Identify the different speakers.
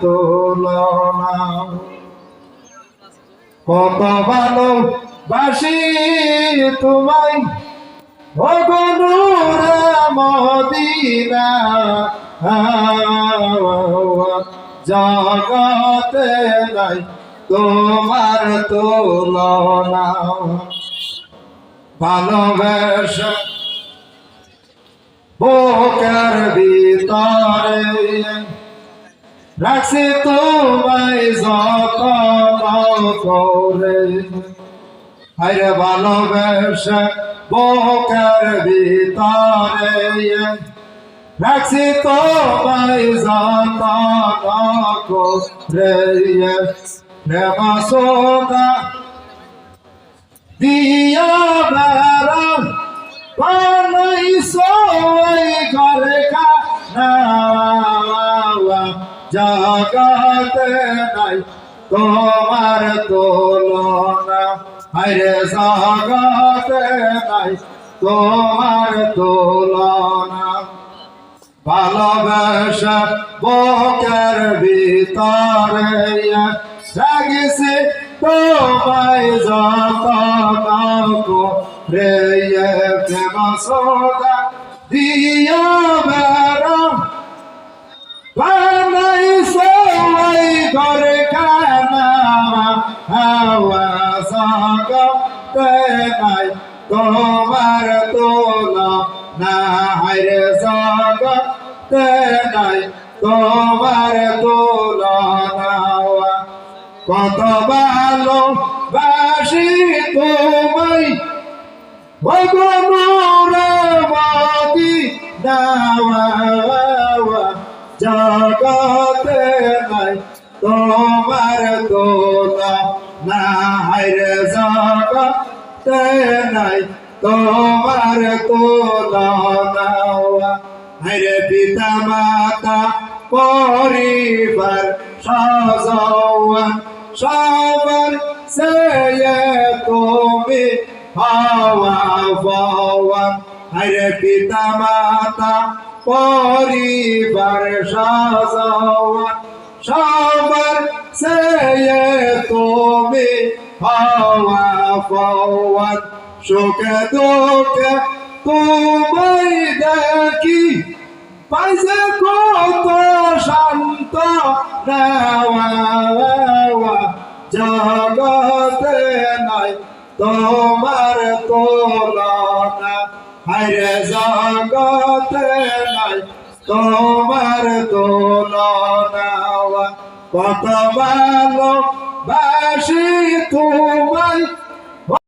Speaker 1: তুলনা। কত ভালো বাসি তোমায়, ও গনুরে মদিনা। জগতে নাই তোমার তুলনা। ভালোবাসা বুকের ভিতরে রাখছি তোমায় যতন করে আরে ভালোবাসা বুকের ভিতরে। রাখছি তোমায় যতন করে প্রেম সোনা দিয়া জগতে নাই তোমার তুলনা। আরে জগতে নাই তোমার তুলনা। ভালোবাসা বুকের ভিতরে রাগিছে তোমায় যত রে প্রেম সোদা দিয়া নাই। তোমার তোলা না হারে জগতে নাই। তোমার তোলা কত ভালো বাসি তোমায়। ভগবানুরে বাদি নাওয়া। জগতে নাই, তোমার তোলা না জগতে নাই, তোমার তোলা নাওয়া হাইরে পিতা মাতা পরিবার সাজাওয়া সবার সে তুমি হাওয়া পাওয়া। হরে পিতা মাতা পরিবার সাজাওয়া সবার পাওয়া সুখে দুঃখে তোমায় দেখি। পাইছে কত শান্ত জগতে নাই তোমার তুলনা। হায়রে জগতে নাই তোমার তুলনা। কত ভালো বাসি তুমি